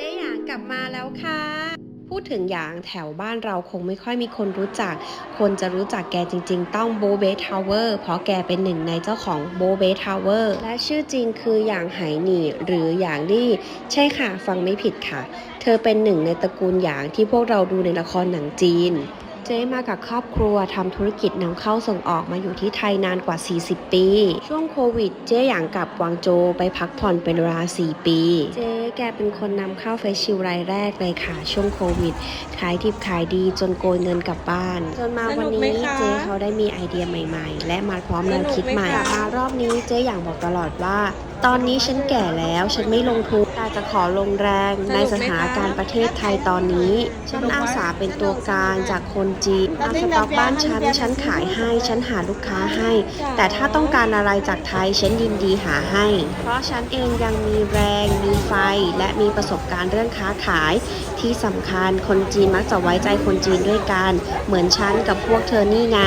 เจ๊หยางกลับมาแล้วค่ะ พูดถึงหยางแถวบ้านเราคงไม่ค่อยมีคนรู้จัก คนจะรู้จักแกจริง ๆ ต้องโบเบทาวเวอร์เพราะแกเป็นหนึ่งในเจ้าของโบเบทาวเวอร์และชื่อจริงคือหยางไหหนี่หรือหยางลี่ ใช่ค่ะ ฟังไม่ผิดค่ะ เธอเป็นหนึ่งในตระกูลหยางที่พวกเราดูในละครหนังจีน เจ๊มากับครอบครัวทำธุรกิจนำเข้าส่งออกมาอยู่ที่ไทยนานกว่า 40 ปี ช่วงโควิด เจ๊หยางกลับกวางโจวไปพักผ่อนเป็นเวลา 4 ปี เจ๊แกเป็นคนนำเข้าเฟซชิลรายแรกเลยค่ะ ช่วงโควิด ขายดิบขายดีจนโกยเงินกลับบ้าน จนมาวันสนุกไหมนี้คะเจ๊เขาได้มีไอเดียใหม่ ๆ และมาพร้อมแนวคิดใหม่สนุกไหมคะมารอบนี้เจ๊หยางบอกตลอดว่าตอนนี้ฉันแก่แล้วฉันไม่ลงทุนแต่จะขอลงแรงในสถานการณ์ประเทศไทยตอนนี้ ฉันอาสาเป็นตัวกลางจากคนจีนมาสต็อกบ้านฉันฉันขายให้ฉันหาลูกค้าให้ แต่ถ้าต้องการอะไรจากไทยฉันยินดีหาให้ เพราะฉันเองยังมีแรง มีไฟ และมีประสบการณ์เรื่องค้าขาย ที่สำคัญคนจีนมักจะไว้ใจคนจีนด้วยกัน เหมือนฉันกับพวกเธอนี่ไง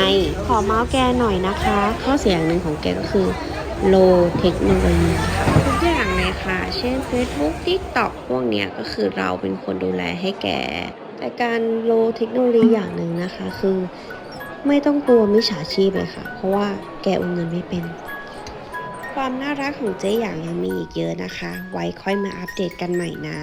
ขอเมาส์แกหน่อยนะคะ ข้อเสียอย่างหนึ่งของแกก็คือโลเทคโนโลยีค่ะทุกอย่างเลยค่ะ เช่น Facebook TikTok พวกเนี้ยก็คือเราเป็นคนดูแลให้แก แต่การโลเทคโนโลยีอย่างหนึ่งนะคะ คือไม่ต้องกลัวมิจฉาชีพเลยค่ะ เพราะว่าแกโอนเงินไม่เป็น ความน่ารักของเจ๊อย่างยังมีอีกเยอะนะคะ ไว้ค่อยมาอัปเดตกันใหม่นะ